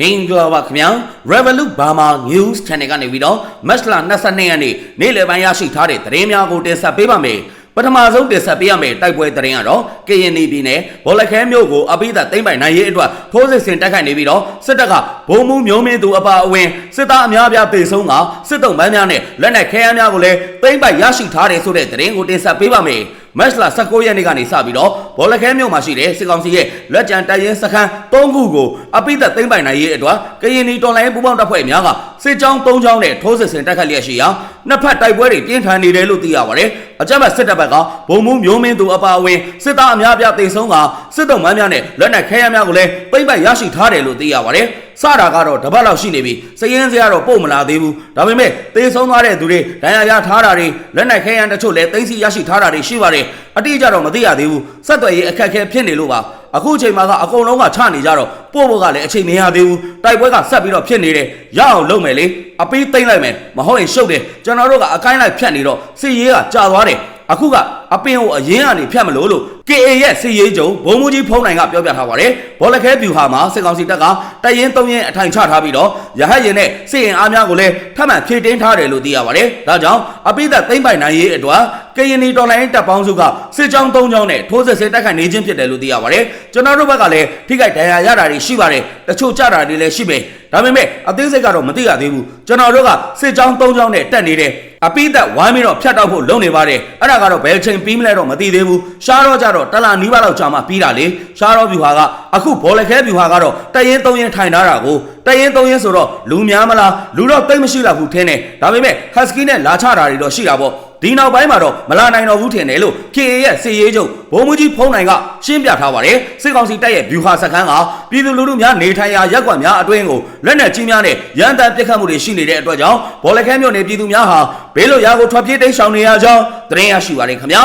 မင်္ဂလာပါခင်ဗျာ Revolut Burma News Channel ကနေပြီးတော့မတ်လ22ရက်နေ့နေ့လယ်ပိုင်းရရှိထားတဲ့သတင်းများကိုတင်ဆက်ပေးပါမယ်ပထမဆုံးတင်ဆက်ပေးရမယ့်တိုက်ပွဲသတင်းကတော့ကရင်နီပြည်နယ်ဘောလခဲမြို့ကိုအပိသသိမ့်ပိုင်နိုင်ရေးအတွက်ထိုးစစ်ဆင်တိုက်ခိုက်နေပြီးတော့စစ်တပ်ကဘုံမှုမျိုးမင်းသူအပါအဝင်စစ်သားအများပြားပေဆုံးကစစ်တုံးပန်းများနဲ့လက်နက်ခဲယမ်းများကိုလည်းသိမ့်ပိုင်ရရှိထားတယ်ဆိုတဲ့သတင်းကိုတင်ဆက်ပေးပါမယ် မတ်လ19ရက်နေ့ကနေစပြီးတော့ဘောလခဲမြို့မှာရှိတဲ့စစ်ကောင်စီရဲ့လက်ကျန်တိုက်ရင်စခန်း၃ခုကိုအပိသက်သိမ်းပိုင်နိုင်ရေးအတွက်ကရင်နီတော်လိုင်းပူးပေါင်းတပ်ဖွဲ့များကစစ်ကြောင်း၃ကြောင်းနဲ့ထိုးစစ်ဆင်တိုက်ခတ်လျက်ရှိရာနှစ်ဖက်တိုက်ပွဲတွေပြင်းထန်နေတယ်လို့သိရပါတယ်။အကြမ်းဖက်စစ်တပ်ဘက်ကဘုံမှုမျိုးမင်းသူအပါအဝင်စစ်သားအများအပြားတိမ်ဆုံးကစစ်တုံးမန်းများနဲ့လက်နက်ခဲယမ်းများကိုလည်းပိမ့်ပိုက်ရရှိထားတယ်လို့သိရပါတယ်။ စတာကတော့တပတ်လောက်ရှိနေပြီစည်ရင်စရာတော့ပို့မလာသေးဘူးဒါပေမဲ့တေဆုံးသွားတဲ့သူတွေဒဏ်ရာရထားတာတွေလက်နက်ခဲယမ်းတချို့လည်းသိမ်းဆီးရရှိထားတာတွေရှိပါတယ်အတိအကျတော့မသိရသေးဘူးဆက်သွယ်ရေးအခက်အခဲဖြစ်နေလို့ပါအခုအချိန်မှာကအကုန်လုံးကချနေကြတော့ပို့ဖို့ကလည်းအချိန်မရသေးဘူးတိုက်ပွဲကဆက်ပြီးတော့ဖြစ်နေတယ်ရအောင်လုပ်မယ်လေအပေးသိမ့်လိုက်မယ်မဟုတ်ရင်ရှုပ်တယ်ကျွန်တော်တို့ကအကိုင်းလိုက်ဖြတ်နေတော့စစ်ရေးကကြာသွားတယ်အခုက အပင်ကိုအရင်ကနေဖြတ်မလို့လို့ KA ရဲ့စစ်ရေးချုပ်ဘုံမူကြီးဖုံးနိုင်ကပြောပြထားပါတယ်ဘောလခဲပြူဟာမှာစစ်ကောင်စီတပ်ကတရင်၃ရင်အထိုင်ချထားပြီးတော့ရဟတ်ရင်နဲ့စစ်ရင်အားများကိုလည်းထပ်မံဖြည့်တင်းထားတယ်လို့သိရပါတယ်ဒါကြောင့်အပိသက်သိမ့်ပိုင်နိုင်ရေးအတွက်ကရင်နီတော်လိုင်းတပ်ပေါင်းစုကစစ်ကြောင်း၃ကြောင်းနဲ့ထိုးစစ်ဆင်တိုက်ခိုက်နေခြင်းဖြစ်တယ်လို့သိရပါတယ်ကျွန်တော်တို့ဘက်ကလည်းထိခိုက်ဒဏ်ရာရတာတွေရှိပါတယ်တချို့ကြတာတွေလည်းရှိပဲဒါပေမဲ့အသေးစိတ်ကတော့မသိရသေးဘူးကျွန်တော်တို့ကစစ်ကြောင်း၃ကြောင်းနဲ့တက်နေတယ် အပိသက်ဝိုင်းပြီးတော့ဖြတ်တောက်ဖို့လုပ်နေပါတယ်အဲ့ဒါကတော့ဘယ်ချိန်ပြီးမလဲတော့မသိသေးဘူးရှားတော့ကြတော့တလာနီးပါးလောက်ကြာမှပြီးတာလေရှားတော့ဗျူဟာကအခုဘောလခဲဗျူဟာကတော့တရင်၃ရင်ထိုင်ထားတာကိုတရင်၃ရင်ဆိုတော့လူများမလားလူတော့တိတ်မရှိတော့ဘူးထင်းနေဒါပေမဲ့ဟတ်စကီနဲ့လာချတာတွေတော့ရှိတာပေါ့ ဒီနောက်ပိုင်းမှာတော့မလာနိုင်တော့ဘူးထင်တယ်လို့ KA ရဲ့စစ်ရေးချုပ်ဘုံမူကြီးဖုံးနိုင်ကရှင်းပြထားပါတယ်စစ်ကောင်စီတပ်ရဲ့ဗျူဟာစခန်းကပြည်သူလူထုများနေထိုင်ရာရက်ကွက်များအတွင်းကိုလက်နက်ကြီးများနဲ့ရန်တမ်းပစ်ခတ်မှုတွေရှိနေတဲ့အတွက်ကြောင့်ဘောလခဲမြို့နယ်ပြည်သူများဟာဘေးလွတ်ရာကိုထွက်ပြေးတိမ်းရှောင်နေရကြောင်းသတင်းရရှိပါတယ်ခင်ဗျာ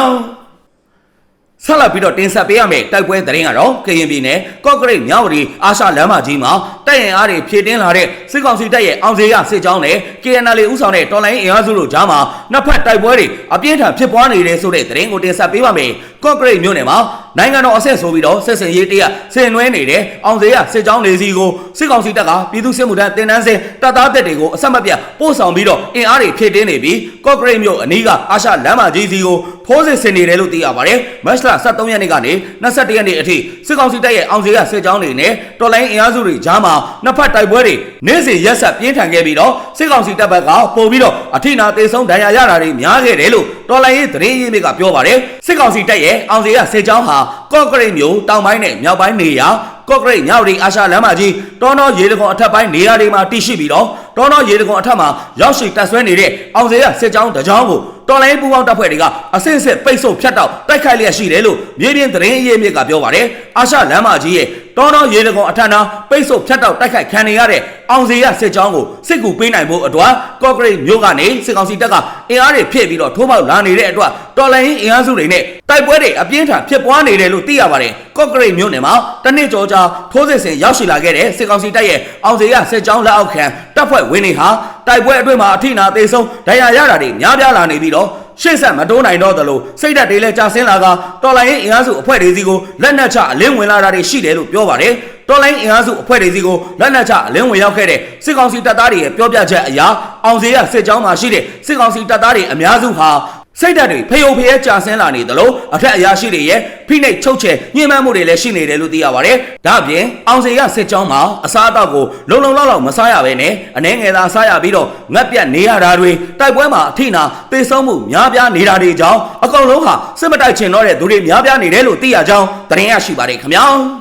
ဆက်လက်ပြီးတော့တင်ဆက်ပေးရမယ့်တိုက်ပွဲသတင်းကတော့ကရင်ပြည်နယ်ကော့ကရိတ်မြောက်ဝတီအာရှလမ်းမကြီးမှာတပ်ရင်အားတွေဖြည့်တင်းလာတဲ့စစ်ကောင်စီတပ်ရဲ့အောင်စေရစစ်ကြောင်းနဲ့ KNL ဦးဆောင်တဲ့တော်လိုင်းအင်အားစုတို့ကြားမှာနှစ်ဖက်တိုက်ပွဲတွေအပြင်းထန်ဖြစ်ပွားနေတယ်ဆိုတဲ့သတင်းကိုတင်ဆက်ပေးပါမယ်။ကော့ကရိတ်မြို့နယ်မှာနိုင်ငံတော်အဆက်ဆိုပြီးတော့ဆက်စင်ရေးတရဆင်နွှဲနေတဲ့အောင်စေရစစ်ကြောင်းနေစီကိုစစ်ကောင်စီတပ်ကပြည်သူ့စစ်မှုထမ်းတင်နန်းစင်တပ်သားတပ်တွေကိုအဆက်မပြတ်ပို့ဆောင်ပြီးတော့အင်အားတွေဖြည့်တင်းနေပြီးကော့ကရိတ်မြို့အနီးကအာရှလမ်းမကြီးစီကို ထိုးစစ်ဆင်နေတယ်လို့သိရပါတယ်။မတ်လ23ရက်နေ့ကနေ21ရက်နေ့အထိစစ်ကောင်စီတပ်ရဲ့အောင်စေရစစ်ကြောင်းတွေနဲ့တော်လိုင်းအင်အားစုတွေကြားမှာနှစ်ဖက်တိုက်ပွဲတွေနေ့စဉ်ရက်ဆက်ပြင်းထန်ခဲ့ပြီးတော့စစ်ကောင်စီတပ်ဘက်ကပို့ပြီးတော့အထိနာသေးဆုံးဒဏ်ရာရတာတွေများခဲ့တယ်လို့တော်လိုင်းရေးသတင်းရင်းမြစ်ကပြောပါတယ်စစ်ကောင်စီတပ်ရဲ့အောင်စေရစစ်ကြောင်းဟာကော့ကရိတ်မြို့တောင်ပိုင်းနဲ့မြောက်ပိုင်းနေရာကော့ကရိတ်ညောင်ရီအာရှလမ်းမကြီးတောနောရေတကွန်အထက်ပိုင်းနေရာတွေမှာတည်ရှိပြီးတော့တောနောရေတကွန်အထက်မှာရောက်ရှိတက်ဆွဲနေတဲ့အောင်စေရစစ်ကြောင်းတကြောင်းကို တော်လိုင်းပူပေါင်းတပ်ဖွဲ့တွေကအစစ်အစစ်ပိတ်ဆို့ဖြတ်တောက်တိုက်ခိုက်လျက်ရှိတယ်လို့မြေပြင်သတင်းအရေးမြစ်ကပြောပါတယ်အာရှလမ်းမကြီးရဲ့တောနောရေတကွန်အထက်နာပိတ်ဆို့ဖြတ်တောက်တိုက်ခိုက်ခံနေရတဲ့အောင်စေရစစ်ကြောင်းကိုစစ်ကူပေးနိုင်ဖို့အတွက်ကော့ကရိတ်မြို့ကနေစစ်ကောင်စီတပ်ကအင်အားတွေဖြည့်ပြီးတော့ထိုးပေါက်လာနေတဲ့အတွက်တော်လိုင်းအင်အားစုတွေနဲ့တိုက်ပွဲတွေအပြင်းထန်ဖြစ်ပွားနေတယ်လို့သိရပါတယ်ကော့ကရိတ်မြို့နယ်မှာတနစ်ကျော်ကြာထိုးစစ်ဆင်ရောက်ရှိလာခဲ့တဲ့စစ်ကောင်စီတပ်ရဲ့အောင်စေရစစ်ကြောင်းလက်အောက်ခံတပ်ဖွဲ့ဝင်တွေဟာတိုက်ပွဲအတွင်းမှာအထိနာသေးဆုံးဒဏ်ရာရတာတွေများပြားလာနေပြီးတော့ ရှေ့ဆက်မတိုးနိုင်တော့သလိုစိတ်ဓာတ်တွေလည်းကြာဆင်းလာကတော်လိုင်းအင်အားစုအဖွဲ့တွေစီကိုလက်နက်ချအလင်းဝင်လာတာတွေရှိတယ်လို့ပြောပါတယ်တော်လိုင်းအင်အားစုအဖွဲ့တွေစီကိုလက်နက်ချအလင်းဝင်ရောက်ခဲ့တဲ့စစ်ကောင်စီတပ်သားတွေရဲ့ပြောပြချက်အရအောင်စေရစစ်ကြောင်းမှာရှိတဲ့စစ်ကောင်စီတပ်သားတွေအများစုဟာ စိတ်ဓာတ်တွေဖယုံဖယဲကြာဆင်းလာနေသလိုအထက်အရာရှိတွေရဲ့ဖိနှိပ်ချုပ်ချယ်ညှဉ်းပန်းမှုတွေလည်းရှိနေတယ်လို့သိရပါတယ်။ဒါ့အပြင်အောင်စေရစစ်ကြောင်းမှာအစားအသောက်ကိုလုံလုံလောက်လောက်မစားရဘဲနဲ့အနှဲငယ်သာစားရပြီးတော့ငတ်ပြတ်နေရတာတွေတိုက်ပွဲမှာအထိနာသေဆုံးမှုများပြားနေတာတွေကြောင့်အကောင်လုံးဟာစစ်မတိုက်ချင်တော့တဲ့သူတွေများပြားနေတယ်လို့သိရကြောင်းသတင်းရရှိပါတယ်ခင်ဗျာ။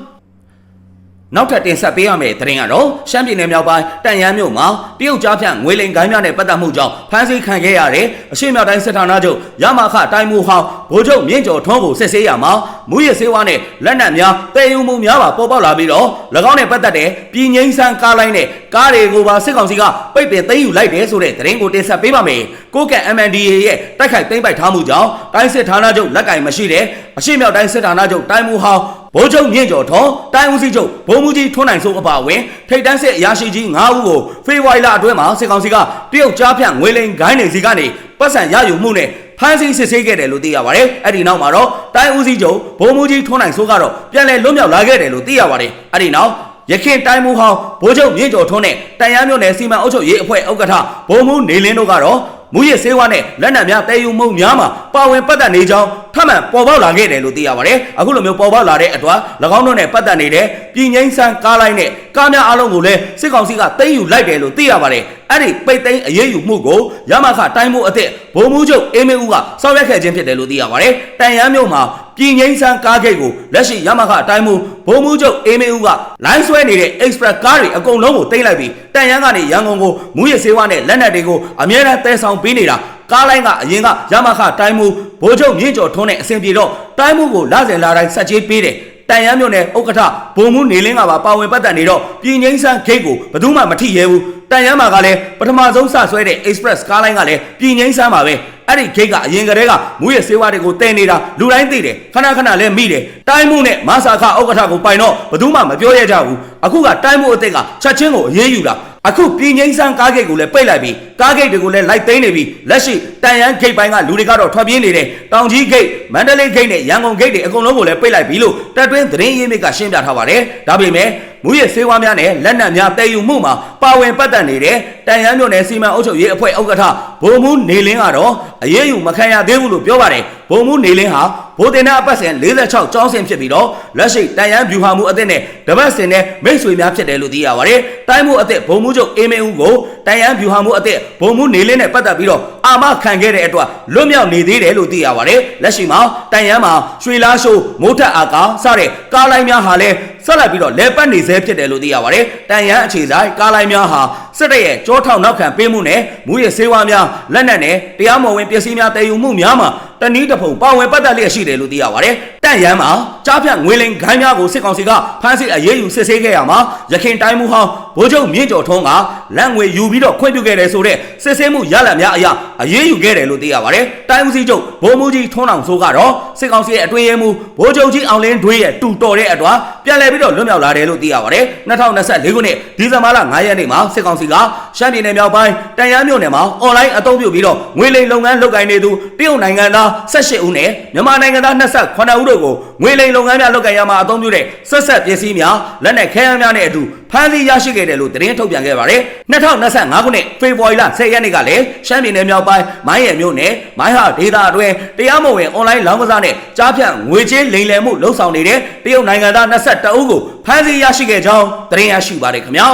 နောက်ထပ်တင်ဆက်ပေးရမယ့်သတင်းကတော့ရှမ်းပြည်နယ်မြောက်ပိုင်းတန်ရန်မြို့မှာတရုတ်ကြားဖြန့်ငွေလိမ်ကိုင်းများနဲ့ပတ်သက်မှုကြောင့်ဖမ်းဆီးခံခဲ့ရတဲ့အရှိမြောက်တိုင်းစစ်ဌာနချုပ်ရမခတိုင်းမူဟောင်းဗိုလ်ချုပ်မြင့်ကျော်ထွန်းကိုစစ်ဆေးရမှာမူရစေဝါနဲ့လက်နက်များတည်ယူမှုများပါပေါ်ပေါက်လာပြီးတော့၎င်းနဲ့ပတ်သက်တဲ့ပြည်ငိမ့်ဆန်းကားလိုင်းနဲ့ကားတွေကိုပါစစ်ကောင်စီကပိတ်ပင်သိမ်းယူလိုက်တယ်ဆိုတဲ့သတင်းကိုတင်ဆက်ပေးပါမယ်။ကိုကက် MNDA ရဲ့တိုက်ခိုက်သိမ်းပိုက်ထားမှုကြောင့်တိုင်းစစ်ဌာနချုပ်လက်ကင်မရှိတဲ့အရှိမြောက်တိုင်းစစ်ဌာနချုပ်တိုင်းမူဟောင်း ဗိုလ်ချုပ်မြင့်ကျော်ထွန်းတိုင်းဦးစီးချုပ်ဗိုလ်မှူးကြီးထွန်းနိုင်စိုးအပါအဝင်ထိပ်တန်းစစ်အရာရှိကြီး9ဦးကိုဖေဖော်ဝါရီလအတွင်းမှာစစ်ကောင်စီကတရုတ်ကြားဖြန့်ငွေလိမ်ဂိုင်းတွေစီကနေပတ်စံရယူမှုနဲ့ဖမ်းဆီးစစ်ဆေးခဲ့တယ်လို့သိရပါတယ်။အဲ့ဒီနောက်မှာတော့တိုင်းဦးစီးချုပ်ဗိုလ်မှူးကြီးထွန်းနိုင်စိုးကတော့ပြန်လည်လွတ်မြောက်လာခဲ့တယ်လို့သိရပါတယ်။အဲ့ဒီနောက်ရရခင်တိုင်းမှုဟောင်းဗိုလ်ချုပ်မြင့်ကျော်ထွန်းနဲ့တန်ရမ်းမြို့နယ်စီမံအုပ်ချုပ်ရေးအဖွဲ့ဥက္ကဋ္ဌဗိုလ်မှူးနေလင်းတို့ကတော့ မူရစ်ဆေးဝါးနဲ့လက်နက်များတည်ယူမှုများမှာပါဝင်ပတ်သက်နေကြောင်းထပ်မံပေါ်ပေါက်လာခဲ့တယ်လို့သိရပါတယ်။အခုလိုမျိုးပေါ်ပေါက်လာတဲ့အတွက်၎င်းတို့နဲ့ပတ်သက်နေတဲ့ပြည်ငိမ့်ဆန်းကားလိုက်နဲ့ကားများအလုံးကိုလည်းစစ်ကောင်စီကသိမ်းယူလိုက်တယ်လို့သိရပါတယ်။အဲ့ဒီပိတ်သိမ်းအရေးယူမှုကိုရမခတိုင်းမှုအသစ်ဗိုလ်မှူးချုပ်အေးမေဦးကဆောင်ရွက်ခဲ့ခြင်းဖြစ်တယ်လို့သိရပါတယ်။တန်ရမ်းမြို့မှာပြည်ငိမ့်ဆန်းကားဂိတ်ကိုလက်ရှိရမခတိုင်းမှုဗိုလ်မှူးချုပ်အေးမေဦးကလိုင်းဆွဲနေတဲ့ express ကားတွေအကုန်လုံးကိုသိမ်းလိုက်ပြီးတန်ရမ်းကနေရန်ကုန်ကိုမူရစ်ဆေးဝါးနဲ့လက်နက်တွေကိုအမြဲတမ်းတဲဆောင်ပေးနေတာကားလိုင်းကအရင်ကရမခတိုင်းမှုဗိုလ်ချုပ်မြင့်ကျော်ထွန်းနဲ့အဆင်ပြေတော့တိုင်းမှုကိုလာစဉ်လာတိုင်းဆက်ကြီးပေးတယ်တန်ရမ်းမြို့နယ်ဥက္ကဋ္ဌဘုံမှုနေလင်းကပါပါဝင်ပတ်သက်နေတော့ပြည်ငိမ့်ဆန်းဂိတ်ကိုဘယ်သူမှမထိရဲဘူး တန်ရမ်းမှာကလည်းပထမဆုံးစဆွဲတဲ့ express ကားလိုင်းကလည်းပြည်ငိမ့်ဆန်းပါပဲ အဲ့ဒီဂိတ်ကအရင်ကတည်းကမူရစေဝါတွေကိုတည်နေတာလူတိုင်းသိတယ်ခဏခဏလည်းမိတယ်တိုင်းမှုနဲ့မဆာခဥက္ကဋ္ဌကိုပိုင်တော့ဘယ်သူမှမပြောရကြဘူးအခုကတိုင်းမှုအစ်စ်ကချက်ချင်းကိုအေးအေးယူတာအခုပြည်ငိမ့်ဆန်းကားဂိတ်ကိုလည်းပိတ်လိုက်ပြီးကားဂိတ်တွေကိုလည်းလိုက်သိမ်းနေပြီးလက်ရှိတန်ရန်ဂိတ်ပိုင်းကလူတွေကတော့ထွက်ပြေးနေတယ်တောင်ကြီးဂိတ်မန္တလေးဂိတ်နဲ့ရန်ကုန်ဂိတ်တွေအကုန်လုံးကိုလည်းပိတ်လိုက်ပြီးလို့တက်တွင်းသတင်းရင်းမြစ်ကရှင်းပြထားပါတယ်ဒါပေမဲ့မူရစေဝါများနဲ့လက်နက်များတည်ယူမှုမှာပါဝင်ပတ်သက်နေတဲ့တန်ရန်မြို့နယ်စီမံအုပ်ချုပ်ရေးအဖွဲ့ဥက္ကဋ္ဌဘုံမူနေလင်းကတော့အရေးယူမခံရသေးဘူးလို့ပြောပါတယ်ဘုံမူနေလင်းဟာဘိုးတင်နာအပတ်စဉ်46ကျောင်းစဉ်ဖြစ်ပြီးတော့လက်ရှိတန်ရန်ဗျူဟာမှုအသစ်နဲ့တပတ်စဉ်နဲ့မိတ်ဆွေများဖြစ်တယ်လို့သိရပါတယ်တိုင်းမှုအသစ်ဘုံမူချုပ်အေးမင်းဦးကိုတန်ရန်ဗျူဟာမှုအသစ်ဘုံမူနေလင်းနဲ့ပတ်သက်ပြီးတော့အာမခံခဲ့တဲ့အတွက်လွတ်မြောက်နေသေးတယ်လို့သိရပါတယ်လက်ရှိမှာတန်ရန်မှာရွှေလားရှိုးမိုးထက်အာကာစတဲ့ကားလိုင်းများဟာလည်းဆက်လက်ပြီးတော့လဲပတ်နေဆဲဖြစ်တယ်လို့သိရပါတယ်တန်ရန်အခြေဆိုင်ကားလိုင်းများဟာ စစ်တပ်ရဲ့ကြောထောက်နောက်ခံပေးမှုနဲ့မူရစေဝါများလက်နက်နဲ့တရားမဝင်ပစ္စည်းများတည်ယူမှုများမှာတနည်းတစ်ဖုံပါဝင်ပတ်သက်လျက်ရှိတယ်လို့သိရပါတယ်တန်ရန်မှာကြားဖြတ်ငွေလိမ်ခိုင်းများကိုစစ်ကောင်စီကဖမ်းဆီးအရေးယူစစ်ဆေးခဲ့ရမှာရခိုင်တိုင်းမှုဟောင်းဗိုလ်ချုပ်မြင့်ကျော်ထွန်းကလက်ငွေယူပြီးတော့ခွင့်ပြုခဲ့တယ်ဆိုတဲ့စစ်ဆေးမှုရလဒ်များအရအရေးယူခဲ့တယ်လို့သိရပါတယ်တိုင်းဦးစီးချုပ်ဗိုလ်မှူးကြီးထွန်းအောင်စိုးကတော့စစ်ကောင်စီရဲ့အတွင်းရေးမှူးဗိုလ်ချုပ်ကြီးအောင်လင်းတွေးရဲ့တူတော်တဲ့အတွက်ပြန်လည်ပြီးတော့လွတ်မြောက်လာတယ်လို့သိရပါတယ်2024ခုနှစ်ဒီဇင်ဘာလ9ရက်နေ့မှာစစ်ကောင်စီကရှမ်းပြည်နယ်မြောက်ပိုင်းတန်ရမ်းမြို့နယ်မှာအွန်လိုင်းအသုံးပြုပြီးတော့ငွေလိမ်လုပ်ငန်းလုပ်ကိုင်နေသူတရုတ်နိုင်ငံသား18ဦးနဲ့မြန်မာနိုင်ငံသား28ဦးတို့ကိုငွေလိမ်လုပ်ငန်းများလုပ်ကိုင်ရမှာအသုံးပြုတဲ့ဆက်ဆက်ပစ္စည်းများလက်နက်ခဲယမ်းများနဲ့အတူဖမ်းဆီးရရှိခဲ့တယ်လို့သတင်းထုတ်ပြန်ခဲ့ပါတယ်2025ခုနှစ်ဖေဖော်ဝါရီလ10ရက်နေ့ကလည်းရှမ်းပြည်နယ်မြောက်ပိုင်းမိုင်းရမြို့နယ်မိုင်းဟာဒေသအတွင်းတရားမဝင်အွန်လိုင်းလောင်းကစားနဲ့ကြားဖြတ်ငွေကြေးလိမ်လည်မှုလှုပ်ဆောင်နေတဲ့တရုတ်နိုင်ငံသား22ဦးကိုဖမ်းဆီးရရှိခဲ့ကြောင်းသတင်းရရှိပါတယ်ခင်ဗျာ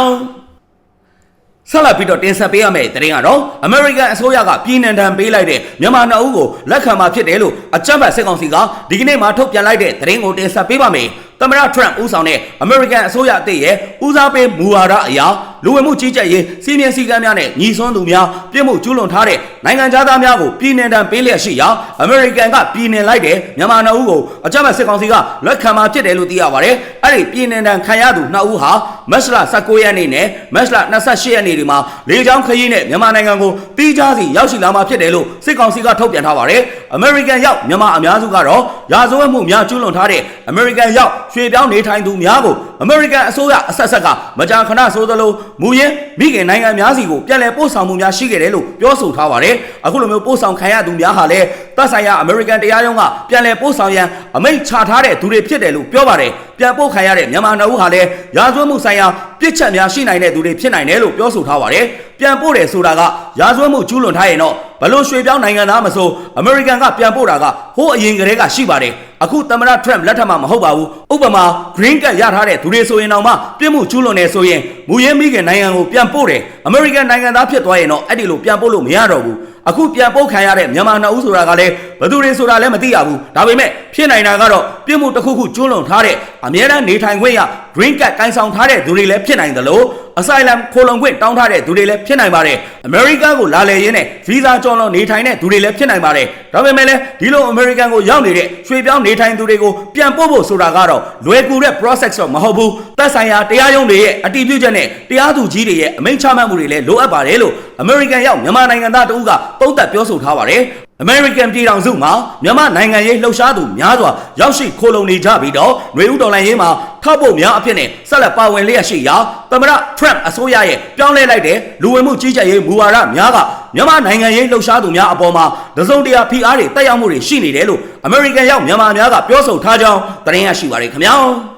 ဆက်လက်ပြီးတော့တင်ဆက်ပေးရမယ့်သတင်းကတော့ American အစိုးရကပြည်နှံတံပေးလိုက်တဲ့မြန်မာနှစ်ဦးကိုလက်ခံမှာဖြစ်တယ်လို့အကြမ်းဖက်စစ်ကောင်စီကဒီကနေ့မှထုတ်ပြန်လိုက်တဲ့သတင်းကိုတင်ဆက်ပေးပါမယ်။ သမ္မတထရန့်ဦးဆောင်တဲ့ American အစိုးရအသစ်ရဲ့ဦးစားပေးမူဝါဒအရာလူဝင်မှုကြီးကြပ်ရေးစီမံစည်းကမ်းများနဲ့ညီစွန်းသူများပြစ်မှုကျူးလွန်ထားတဲ့နိုင်ငံသားများကိုပြည်နှံတံပေးလျက်ရှိရာ American ကပြည်နှံလိုက်တဲ့မြန်မာနှစ်ဦးကိုအကြမ်းဖက်စစ်ကောင်စီကလက်ခံမှာဖြစ်တယ်လို့သိရပါတယ်။အဲ့ဒီပြည်နှံတံခံရသူနှစ်ဦးဟာမတ်လ19ရက်နေ့နဲ့မတ်လ28ရက်နေ့ဒီမှာလေကြောင်းခရီးနဲ့မြန်မာနိုင်ငံကိုတီးခြားစီရောက်ရှိလာမှာဖြစ်တယ်လို့စစ်ကောင်စီကထုတ်ပြန်ထားပါတယ်။ American ရောက်မြန်မာအများစုကတော့ရာဇဝတ်မှုများကျူးလွန်ထားတဲ့ American ရောက်ရွှေပြောင်းနေထိုင်သူများကို American အစိုးရအဆက်ဆက်ကမကြာခဏဆိုသလိုမူရင်းမိခင်နိုင်ငံများစီကိုပြန်လည်ပို့ဆောင်မှုများရှိခဲ့တယ်လို့ပြောဆိုထားပါတယ်။အခုလိုမျိုးပို့ဆောင်ခံရသူများဟာလည်းသက်ဆိုင်ရာ American တရားရုံးကပြန်လည်ပို့ဆောင်ရန်အမိန့်ချထားတဲ့သူတွေဖြစ်တယ်လို့ပြောပါတယ်။ပြန်ပို့ခံရတဲ့မြန်မာနိုင်ငံဟာလည်းရာဇဝတ်မှုဆိုင်ရာပြစ်ချက်များရှိနိုင်တဲ့သူတွေဖြစ်နိုင်တယ်လို့ပြောဆိုထားပါတယ်။ပြန်ပို့တယ်ဆိုတာကရာဇဝတ်မှုကျူးလွန်ထားရင်တော့ဘလို့ရွှေပြောင်းနိုင်ငံသားမဆိုအမေရိကန်ကပြန်ပို့တာကဟိုးအရင်ကတည်းကရှိပါတယ် အခုသမ္မတထရမ့်လက်ထက်မှာမဟုတ်ပါဘူးဥပမာ green card ရထားတဲ့သူတွေဆိုရင်တော့မှပြစ်မှုကျူးလွန်နေဆိုရင် မူရင်းမိခင်နိုင်ငံကိုပြန်ပို့တယ်အမေရိကန်နိုင်ငံသားဖြစ်သွားရင်တော့အဲ့ဒီလိုပြန်ပို့လို့မရတော့ဘူးအခုပြန်ပို့ခံရတဲ့မြန်မာနှစ်ဦးဆိုတာကလည်းဘယ်သူတွေဆိုတာလည်းမသိရဘူးဒါပေမဲ့ဖြစ်နိုင်တာကတော့ပြစ်မှုတစ်ခုခုကျူးလွန်ထားတဲ့အများအားနေထိုင်ခွင့်ရ green card ကိုင်ဆောင်ထားတဲ့သူတွေလည်းဖြစ်နိုင်တယ်လို့ asylum ခိုလုံခွင့်တောင်းထားတဲ့သူတွေလည်းဖြစ်နိုင်ပါတယ်။ American ကိုလာလည်ရင်းနဲ့ visa ကြော်လွန်နေထိုင်တဲ့သူတွေလည်းဖြစ်နိုင်ပါတယ်။ဒါပေမဲ့လည်းဒီလို American ကိုရောက်နေတဲ့ရွှေပြောင်းနေထိုင်သူတွေကိုပြန်ပို့ဖို့ဆိုတာကတော့လွယ်ကူတဲ့ process တော့မဟုတ်ဘူး။သက်ဆိုင်ရာတရားရုံးတွေရဲ့အတည်ပြုချက်နဲ့တရားသူကြီးတွေရဲ့အမိန့်ချမှတ်မှုတွေလည်းလိုအပ်ပါတယ်လို့ American ရောက်မြန်မာနိုင်ငံသားတဦးကသုံးသပ်ပြောဆိုထားပါတယ်။ American ပြည်ထောင်စုမှာမြန်မာနိုင်ငံရေးလှုပ်ရှားသူများစွာရောက်ရှိခိုလုံနေကြပြီးတော့ຫນွေဦးတော်လှန်ရေးမှာထောက်ဖို့များအဖြစ်နဲ့ဆက်လက်ပါဝင်လျက်ရှိရာသမ္မတ Trump အစိုးရရဲ့ပြောင်းလဲလိုက်တဲ့လူဝင်မှုကြီးကြပ်ရေးမူဝါဒများကမြန်မာနိုင်ငံရေးလှုပ်ရှားသူများအပေါ်မှာတစုံတရာဖိအားတွေတက်ရောက်မှုတွေရှိနေတယ်လို့ American ရောက်မြန်မာများကပြောဆိုထားကြောင်းသတင်းရရှိပါရခင်ဗျာ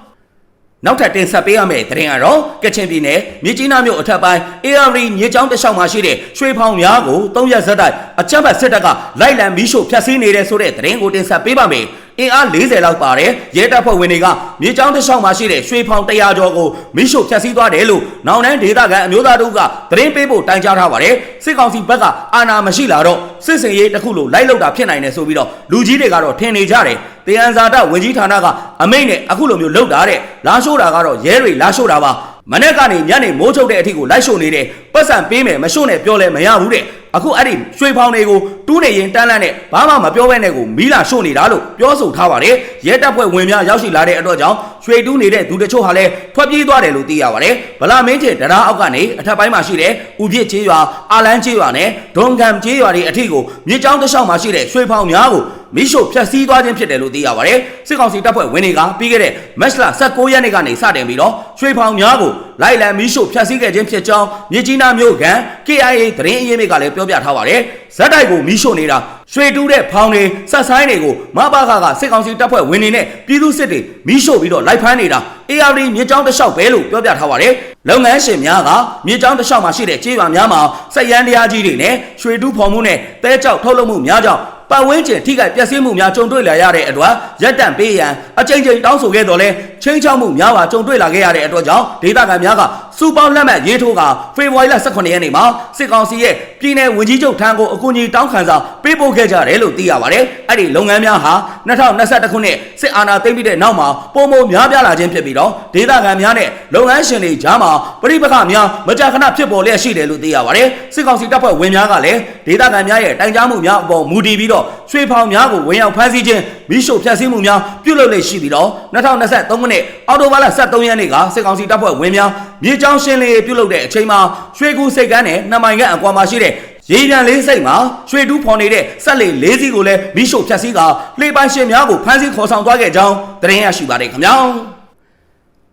နောက်ထပ်တင်ဆက်ပေးရမယ့်သတင်းကတော့ကချင်ပြည်နယ်မြစ်ကြီးနားမြို့အထက်ပိုင်း AR မြေကြောင်းတစ်လျှောက်မှာရှိတဲ့ရွှေဖောင်များကို၃ရက်ဆက်တိုက်အကြမ်းဖက်စစ်တပ်ကလိုက်လံမီးရှို့ဖျက်ဆီးနေတဲ့ဆိုတဲ့သတင်းကိုတင်ဆက်ပေးပါမယ်။ အင်အား40လောက်ပါတယ်ရဲတပ်ဖွဲ့ဝင်တွေကမြေကြောင်းတစ်လျှောက်မှာရှိတဲ့ရွှေဖောင်100ကျော်ကိုမီးရှို့ဖျက်ဆီးသွားတယ်လို့နောင်တန်းဒေသခံအမျိုးသားတို့ကသတင်းပေးဖို့တိုင်ကြားထားပါတယ်။စစ်ကောင်စီဘက်ကအာဏာမရှိလာတော့စစ်စင်ရေးတစ်ခုလိုလိုက်လောက်တာဖြစ်နိုင်တယ်ဆိုပြီးတော့လူကြီးတွေကတော့ထင်နေကြတယ်။တယန်ဇာတဝင်ကြီးဌာနကအမိန့်နဲ့အခုလိုမျိုးလောက်တာတဲ့လာရှိုးတာကတော့ရဲတွေလာရှိုးတာပါ မနေ့ကနေညနေမိုးချုပ်တဲ့အထိကိုလိုက်ရှို့နေတယ်ပတ်စံပေးမယ်မရှို့နဲ့ပြောလဲမရဘူးတဲ့အခုအဲ့ဒီရွှေဖောင်တွေကိုတူးနေရင်တန်းလန့်နဲ့ဘာမှမပြောဘဲနဲ့ကိုမီးလာရှို့နေတာလို့ပြောဆိုထားပါတယ်ရဲတပ်ဖွဲ့ဝင်များရောက်ရှိလာတဲ့အတွက်ကြောင့် ရွှေတူးနေတဲ့သူတချို့ဟာလည်းထွက်ပြေးသွားတယ်လို့သိရပါတယ်ဗလာမင်းကျတရားအောက်ကနေအထက်ပိုင်းမှာရှိတဲ့ဥပြစ်ချေးရွာအာလန်းချေးရွာနဲ့ဒုံကံချေးရွာတွေအထိကိုမြေကြောင်းတစ်လျှောက်မှာရှိတဲ့ရွှေဖောင်များကိုမီးရှို့ဖျက်ဆီးသွားခြင်းဖြစ်တယ်လို့သိရပါတယ်စစ်ကောင်စီတပ်ဖွဲ့ဝင်တွေကပြီးခဲ့တဲ့မတ်လ16ရက်နေ့ကနေစတင်ပြီးတော့ရွှေဖောင်များကို လိုက်လံမီးရှို့ဖျက်ဆီးခဲ့ခြင်းဖြစ်ကြောင်းမြေကြီးနားမြို့ကန် KIA သတင်းအရင်းမြစ်ကလည်းပြောပြထားပါတယ်ဇက်တိုက်ကိုမီးရှို့နေတာရွှေတူးတဲ့ဖောင်တွေဆက်ဆိုင်တွေကိုမဘာခကစစ်ကောင်စီတပ်ဖွဲ့ဝင်တွေနဲ့ပြည်သူစစ်တွေမီးရှို့ပြီးတော့လိုက်ဖမ်းနေတာ AR မြေကြောင်းတစ်လျှောက်ပဲလို့ပြောပြထားပါတယ်လုပ်ငန်းရှင်များကမြေကြောင်းတစ်လျှောက်မှာရှိတဲ့ကြေးရွာများမှာစက်ရန်တရားကြီးတွေနဲ့ရွှေတူးဖော်မှုနဲ့တဲကြောက်ထုတ်လုပ်မှုများကြောင့် ပတ်ဝန်းကျင်ထိခိုက်ပျက်စီးမှုများကြုံတွေ့လာရတဲ့အတွက်ရက်တန့်ပေးရန်အကြိမ်ကြိမ်တောင်းဆိုခဲ့တော်လဲချင်းချောက်မှုများပါကြုံတွေ့လာခဲ့ရတဲ့အတွက်ကြောင့်ဒေသခံများက စူပေါင်းလက်မှတ်ရေးထိုးကဖေဖော်ဝါရီလ18ရက်နေ့မှာစစ်ကောင်စီရဲ့ပြည်내ဝန်ကြီးချုပ်ထံကိုအကူအညီတောင်းခံစာပေးပို့ခဲ့ကြတယ်လို့သိရပါတယ်။အဲ့ဒီလုပ်ငန်းများဟာ2021ခုနှစ်စစ်အာဏာသိမ်းပြီးတဲ့နောက်မှာပုံမများပြားလာခြင်းဖြစ်ပြီးတော့ဒေသခံများနဲ့လုပ်ငန်းရှင်တွေကြားမှာပြိပခများမကြာခဏဖြစ်ပေါ်လျက်ရှိတယ်လို့သိရပါတယ်။စစ်ကောင်စီတပ်ဖွဲ့ဝင်များကလည်းဒေသခံများရဲ့တိုင်ကြားမှုများအပေါ်မူတည်ပြီးတော့ရွှေဖောင်များကိုဝင်ရောက်ဖမ်းဆီးခြင်းမိရှုဖျက်ဆီးမှုများပြုလုပ်လေ့ရှိပြီးတော့2023ခုနှစ်အောက်တိုဘာလ23ရက်နေ့ကစစ်ကောင်စီတပ်ဖွဲ့ဝင်များ မြေကြောင်းရှင်းလင်းရေးပြုလုပ်တဲ့အချိန်မှာရွှေကူစိတ်ကန်းနဲ့နှမိုင်ကအကွာမှာရှိတဲ့ရေပြန်လေးစိတ်မှာရွှေတူးဖော်နေတဲ့ဆက်လေလေးစီးကိုလည်းမိရှုဖျက်ဆီးကလှေပိုင်ရှင်များကိုဖမ်းဆီးခေါ်ဆောင်သွားခဲ့ကြောင်းသတင်းရရှိပါတယ်ခင်ဗျာ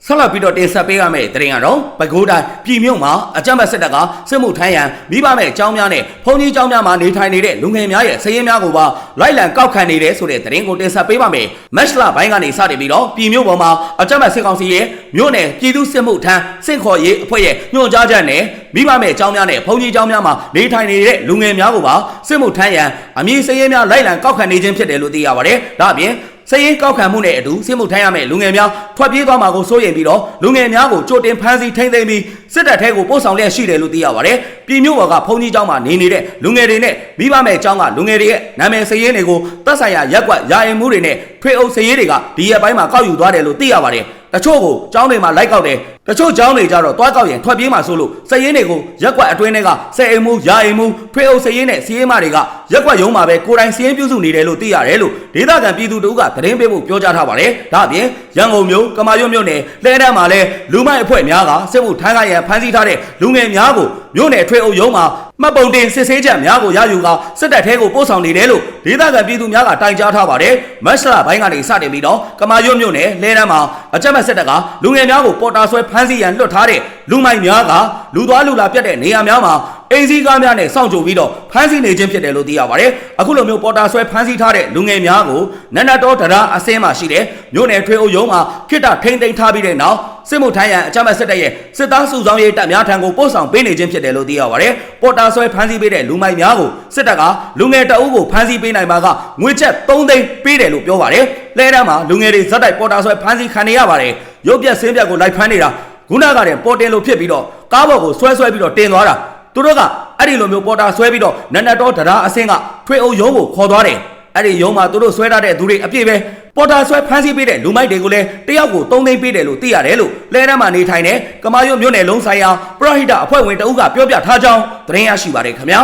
ဆက်လက်ပြီးတော့တင်ဆက်ပေးရမယ့်သတင်းကတော့ပဲခူးတိုင်းပြည်မြို့မှာအကြမ်းဖက်စစ်တပ်ကစစ်မှုထမ်းရန်မိဘမဲ့အကြောင်းများနဲ့ဘုံကြီးအကြောင်းများမှာနေထိုင်နေတဲ့လူငယ်များရဲ့စည်ရင်းများကိုပါလိုက်လံကောက်ခံနေတဲ့ဆိုတဲ့သတင်းကိုတင်ဆက်ပေးပါမယ်။မက်ရှလာဘိုင်းကနေစတင်ပြီးတော့ပြည်မြို့ပေါ်မှာအကြမ်းဖက်စစ်ကောင်စီရဲ့မြို့နယ်ပြည်သူစစ်မှုထမ်းစင့်ခေါ်ရေးအဖွဲ့ရဲ့ညွှန်ကြားချက်နဲ့မိဘမဲ့အကြောင်းများနဲ့ဘုံကြီးအကြောင်းများမှာနေထိုင်နေတဲ့လူငယ်များကိုပါစစ်မှုထမ်းရန်အမည်စည်ရင်းများလိုက်လံကောက်ခံနေခြင်းဖြစ်တယ်လို့သိရပါတယ်။ဒါအပြင် စည်ရင်ကောက်ခံမှုနဲ့အတူစစ်မှုထမ်းရမယ့်လူငယ်များထွက်ပြေးသွားမှာကိုစိုးရိမ်ပြီးတော့လူငယ်များကိုကြိုတင်ဖမ်းဆီးထိန်းသိမ်းပြီးစစ်တပ်ထဲကိုပို့ဆောင်လျက်ရှိတယ်လို့သိရပါတယ်။ပြည်မြို့ဘော်ကဘုံကြီးကျောင်းမှာနေနေတဲ့လူငယ်တွေနဲ့မိဘမဲ့ကျောင်းကလူငယ်တွေရဲ့နာမည်စည်ရင်တွေကိုတပ်ဆိုင်ရာရက်ကွက်ယာယီမှုတွေနဲ့ထွေအုပ်စည်ရင်တွေကဒီရက်ပိုင်းမှာကောက်ယူသွားတယ်လို့သိရပါတယ်။တချို့ကိုကျောင်းတွေမှာလိုက်ကောက်တယ် တချို့ကျောင်းတွေကြတော့တွားကောက်ရင်ထွက်ပြေးမှာဆိုလို့စည်ရင်တွေကိုရက်ကွက်အတွင်းတွေကစည်အိမ်မှုယာအိမ်မှုထွေအုပ်စည်ရင်နဲ့စီးရင်မတွေကရက်ကွက်ရုံးမှာပဲကိုယ်တိုင်စီးရင်ပြုစုနေတယ်လို့သိရတယ်လို့ဒေသခံပြည်သူတို့ကသတင်းပေးဖို့ပြောကြားထားပါတယ်ဒါအပြင်ရန်ကုန်မြို့ကမာရွတ်မြို့နယ်လဲတန်းမှာလဲလူမိုက်အဖွဲ့များကစစ်မှုထမ်းကရန်ဖမ်းဆီးထားတဲ့လူငယ်များကိုမြို့နယ်ထွေအုပ်ရုံးမှာမှတ်ပုံတင်စစ်ဆေးချက်များကိုရယူကစစ်တပ်ထဲကိုပို့ဆောင်နေတယ်လို့ဒေသခံပြည်သူများကတိုင်ကြားထားပါတယ်မက်စလာဘိုင်းကနေစတင်ပြီးတော့ကမာရွတ်မြို့နယ်လဲတန်းမှာအကြမ်းဖက်စစ်တပ်ကလူငယ်များကိုပေါ်တာဆွဲဖမ်းဆီးရန်လွှတ်ထားတဲ့လူမိုက်များကလူသွားလူလာပြတ်တဲ့နေရာများမှာ အိမ်စည်းကားများနဲ့စောင့်ကြိုပြီးတော့ဖမ်းဆီးနေခြင်းဖြစ်တယ်လို့သိရပါတယ်အခုလိုမျိုးပေါ်တာဆွဲဖမ်းဆီးထားတဲ့လူငယ်များကိုနန္ဒတော်တရားအစင်းမှာရှိတဲ့မြို့နယ်ထွေအုပ်ရုံးမှာခိတ္တထိမ့်သိမ်းထားပြီးတဲ့နောက်စစ်မှုထမ်းရန်အကြမ်းဖက်စစ်တပ်ရဲ့စစ်သားစုဆောင်ရေးတပ်များထံကိုပို့ဆောင်ပေးနေခြင်းဖြစ်တယ်လို့သိရပါတယ်ပေါ်တာဆွဲဖမ်းဆီးပေးတဲ့လူမိုက်များကိုစစ်တပ်ကလူငယ်တအုပ်ကိုဖမ်းဆီးပေးနိုင်ပါကငွေချက်3သိန်းပေးတယ်လို့ပြောပါတယ်လဲတန်းမှာလူငယ်တွေဇက်တိုက်ပေါ်တာဆွဲဖမ်းဆီးခံနေရပါတယ်ရုပ်ပြက်ဆင်းပြက်ကိုလိုက်ဖမ်းနေတာခုနကတည်းပေါ်တင်လို့ဖြစ်ပြီးတော့ကားပေါ်ကိုဆွဲဆွဲပြီးတော့တင်သွားတာ သူတို့ကအဲ့ဒီလိုမျိုးပေါ်တာဆွဲပြီးတော့နန္ဒတော်တရားအစင်းကထွေအုပ်ရုံးကိုခေါ်သွားတယ်အဲ့ဒီရုံးမှာသူတို့ဆွဲထားတဲ့သူတွေအပြည့်ပဲပေါ်တာဆွဲဖမ်းဆီးပေးတဲ့လူမိုက်တွေကိုလည်းတယောက်ကို3သိန်းပေးတယ်လို့သိရတယ်လို့လဲတန်းမှာနေထိုင်တဲ့ကမာရွတ်မြို့နယ်လုံးဆိုင်ရာပရဟိတအဖွဲ့ဝင်တအုပ်ကပြောပြထားကြောင်းသတင်းရရှိပါတယ်ခင်ဗျာ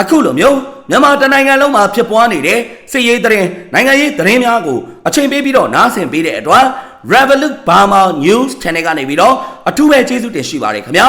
အခုလိုမျိုးမြန်မာတနိုင်ငံလုံးမှာဖြစ်ပွားနေတဲ့စစ်ရေးသတင်းနိုင်ငံရေးသတင်းများကိုအချိန်ပေးပြီးတော့နားဆင်ပေးတဲ့အတွက် Revolut Burma News Channel ကနေပြီးတော့အထူးပဲကျေးဇူးတင်ရှိပါတယ်ခင်ဗျာ